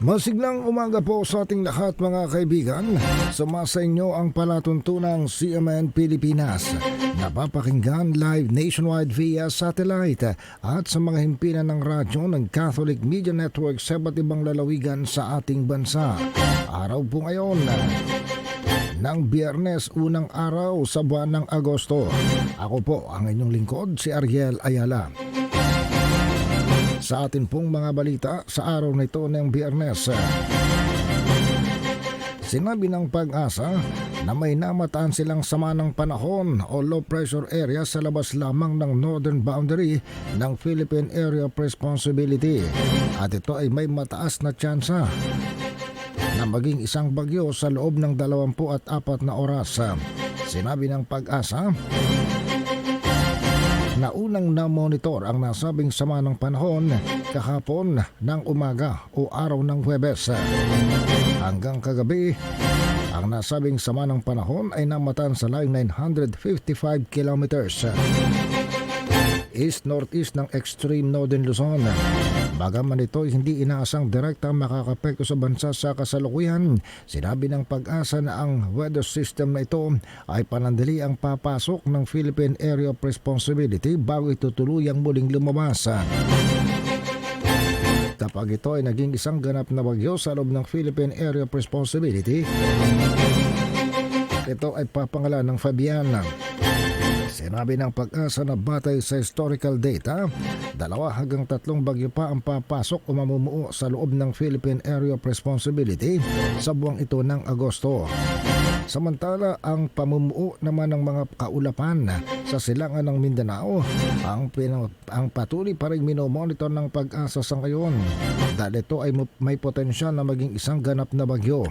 Masiglang umaga po sa ating lahat mga kaibigan. Sumasa inyo ang palatuntunang CMN Pilipinas. Napapakinggan live nationwide via satellite at sa mga himpinan ng radyo ng Catholic Media Network sa iba't ibang lalawigan sa ating bansa. Araw po ngayon ng biyernes unang araw sa buwan ng Agosto. Ako po ang inyong lingkod si Ariel Ayala. Sa atin pong mga balita sa araw na ito ng biyernes. Sinabi ng pag-asa na may namataan silang sama ng panahon o low pressure area sa labas lamang ng northern boundary ng Philippine Area of Responsibility at ito ay may mataas na tsansa na maging isang bagyo sa loob ng 24 na oras. Sinabi ng pag-asa na unang na-monitor ang nasabing sama ng panahon kahapon ng umaga o araw ng Huwebes. Hanggang kagabi, ang nasabing sama ng panahon ay namatan sa layo 955 kilometers east-northeast ng extreme northern Luzon. Bagaman ito hindi inaasang direkta makakapekto sa bansa sa kasalukuyan, sinabi ng pag-asa na ang weather system na ito ay panandali ang papasok ng Philippine Area of Responsibility bago ito tuluyang muling lumabas. Kapag ito ay naging isang ganap na bagyo sa loob ng Philippine Area of Responsibility, ito ay papangalan ng Fabiana. Sinabi ng pag-asa na batay sa historical data, dalawa hanggang tatlong bagyo pa ang papasok o mamumuo sa loob ng Philippine Area of Responsibility sa buwang ito ng Agosto. Samantala, ang pamumuo naman ng mga kaulapan sa silangan ng Mindanao ang, pin- ang patuloy pa rin minomonitor ng pag-asa sa ngayon dahil ito ay may potensyal na maging isang ganap na bagyo.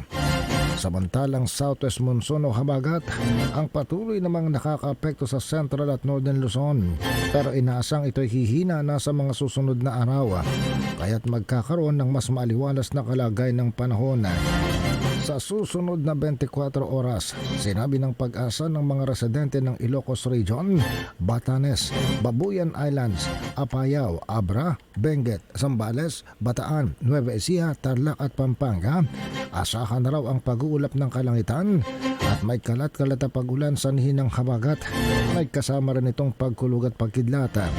Samantalang Southwest Monsoon o Habagat ang patuloy namang nakakaapekto sa Central at Northern Luzon. Pero inaasang ito'y hihina na sa mga susunod na araw. Kaya't magkakaroon ng mas maliwalas na kalagay ng panahon. Sa susunod na 24 oras, sinabi ng pag-asa ng mga residente ng Ilocos Region, Batanes, Babuyan Islands, Apayao, Abra, Benguet, Zambales, Bataan, Nueva Ecija, Tarlac at Pampanga, asahan raw ang pag-uulap ng kalangitan at may kalat-kalat na pag-ulan sa nihinang habagat. May kasama rin itong pagkulog at pagkidlata.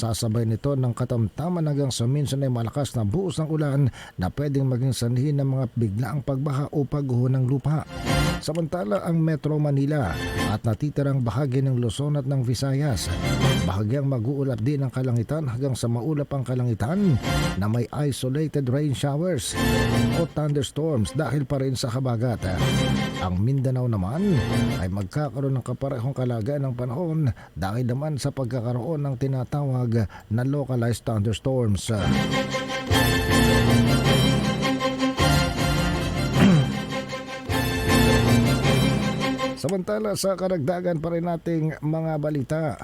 Sasabay nito ng katamtaman hanggang sa minsan ay malakas na buos ng ulan na pwedeng maging sanhi ng mga biglaang pagbaha o pagguho ng lupa. Samantala ang Metro Manila at natitirang bahagi ng Luzon at ng Visayas. Bahagyang mag-uulap din ang kalangitan hanggang sa maulap ang kalangitan na may isolated rain showers o thunderstorms dahil pa rin sa habagat. Ang Mindanao naman ay magkakaroon ng kaparehong kalagayan ng panahon dahil naman sa pagkakaroon ng tinatawag na localized thunderstorms. Samantala sa karagdagan pa rin nating mga balita.